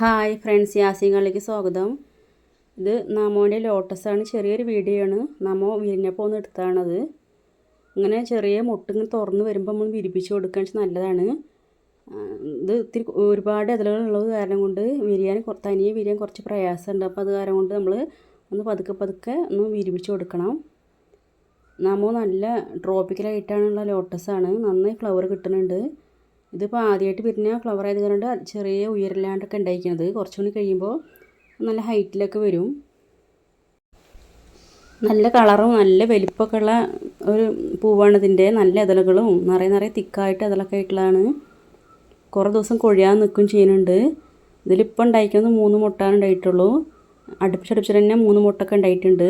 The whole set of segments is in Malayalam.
ഹായ് ഫ്രണ്ട്സ് യാസിങ്ങളിലേക്ക് സ്വാഗതം. ഇത് നമോന്റെ ലോട്ടസാണ്. ചെറിയൊരു വീഡിയോ ആണ് നമോ വിരിഞ്ഞപ്പോൾ ഒന്ന് എടുത്താണത് ഇങ്ങനെ ചെറിയ മുട്ട് തുറന്ന് വരുമ്പോൾ നമ്മൾ വിരിപ്പിച്ച് കൊടുക്കാൻ നല്ലതാണ്. ഇത് ഇത്തിരി ഒരുപാട് ഇതളുകളുള്ളത് കാരണം കൊണ്ട് വിരിയാൻ തനിയെ വിരിയാൻ കുറച്ച് പ്രയാസമുണ്ട്. അപ്പോൾ അത് കാരണം കൊണ്ട് നമ്മൾ ഒന്ന് പതുക്കെ പതുക്കെ ഒന്ന് വിരിപ്പിച്ച് കൊടുക്കണം. നമോ നല്ല ട്രോപ്പിക്കലായിട്ടാണുള്ള ലോട്ടസാണ്. നന്നായി ഫ്ലവർ കിട്ടുന്നുണ്ട്. ഇതിപ്പോൾ ആദ്യമായിട്ട് വിരിഞ്ഞ ഫ്ലവർ ആയത് കൊണ്ട് ചെറിയ ഉയരില്ലാണ്ടൊക്കെ ഉണ്ടായിരിക്കുന്നത് കുറച്ചുകൂടി കഴിയുമ്പോൾ നല്ല ഹൈറ്റിലൊക്കെ വരും. നല്ല കളറും നല്ല വലിപ്പമൊക്കെ ഉള്ള ഒരു പൂവാണ് ഇതിന്റെ നല്ല ഇതളുകളും നിറയെ നിറയെ തിക്കായിട്ട് ഇതളൊക്കെ ആയിട്ടുള്ളതാണ്. കുറേ ദിവസം കൊഴിയാൻ നിൽക്കും ചെയ്യുന്നുണ്ട്. ഇതിലിപ്പോൾ ഉണ്ടായിരിക്കുന്നത് മൂന്ന് മുട്ടാണ് ഉണ്ടായിട്ടുള്ളൂ അടുപ്പിച്ചടുപ്പിച്ച് തന്നെ മൂന്ന് മുട്ടൊക്കെ ഉണ്ടായിട്ടുണ്ട്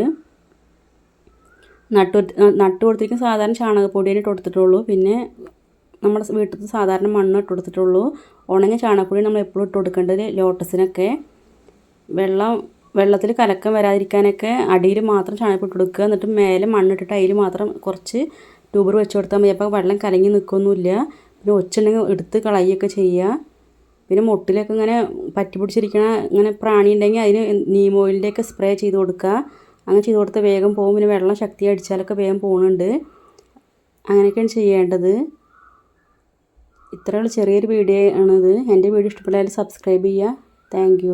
നട്ടു നട്ടു കൊടുത്തിരിക്കുന്ന സാധാരണ ചാണകപ്പൊടിയാണ് ഇട്ട് കൊടുത്തിട്ടുള്ളൂ. പിന്നെ നമ്മുടെ വീട്ടിൽ സാധാരണ മണ്ണ് ഇട്ട് കൊടുത്തിട്ടുള്ളൂ. ഉണങ്ങിയ ചാണകപ്പൊടി നമ്മൾ എപ്പോഴും ഇട്ട് കൊടുക്കേണ്ടത് ലോട്ടസിനൊക്കെ. വെള്ളം വെള്ളത്തിൽ കലക്കം വരാതിരിക്കാനൊക്കെ അടിയിൽ മാത്രം ചാണകപ്പൊടി കൊടുക്കുക. എന്നിട്ട് മേലെ മണ്ണിട്ടിട്ട് അതിൽ മാത്രം കുറച്ച് ട്യൂബർ വെച്ച് കൊടുത്താൽ മതി. അപ്പോൾ വെള്ളം കലങ്ങി നിൽക്കൊന്നുമില്ല പിന്നെ ഒച്ചുണ്ടെങ്കിൽ എടുത്ത് കളയുകയൊക്കെ ചെയ്യുക. പിന്നെ മുട്ടിലൊക്കെ ഇങ്ങനെ പറ്റി പിടിച്ചിരിക്കണ ഇങ്ങനെ പ്രാണി ഉണ്ടെങ്കിൽ അതിന് നീം ഓയിലിന്റെയൊക്കെ സ്പ്രേ ചെയ്ത് കൊടുക്കുക. അങ്ങനെ ചെയ്ത് കൊടുത്താൽ വേഗം പോകും പിന്നെ വെള്ളം ശക്തി അടിച്ചാലൊക്കെ വേഗം പോകുന്നുണ്ട് അങ്ങനെയൊക്കെയാണ് ചെയ്യേണ്ടത്. ഇത്രയുള്ള ചെറിയൊരു വീഡിയോ ആണിത്. എന്റെ വീഡിയോ ഇഷ്ടപ്പെട്ടാൽ സബ്സ്ക്രൈബ് ചെയ്യുക. താങ്ക്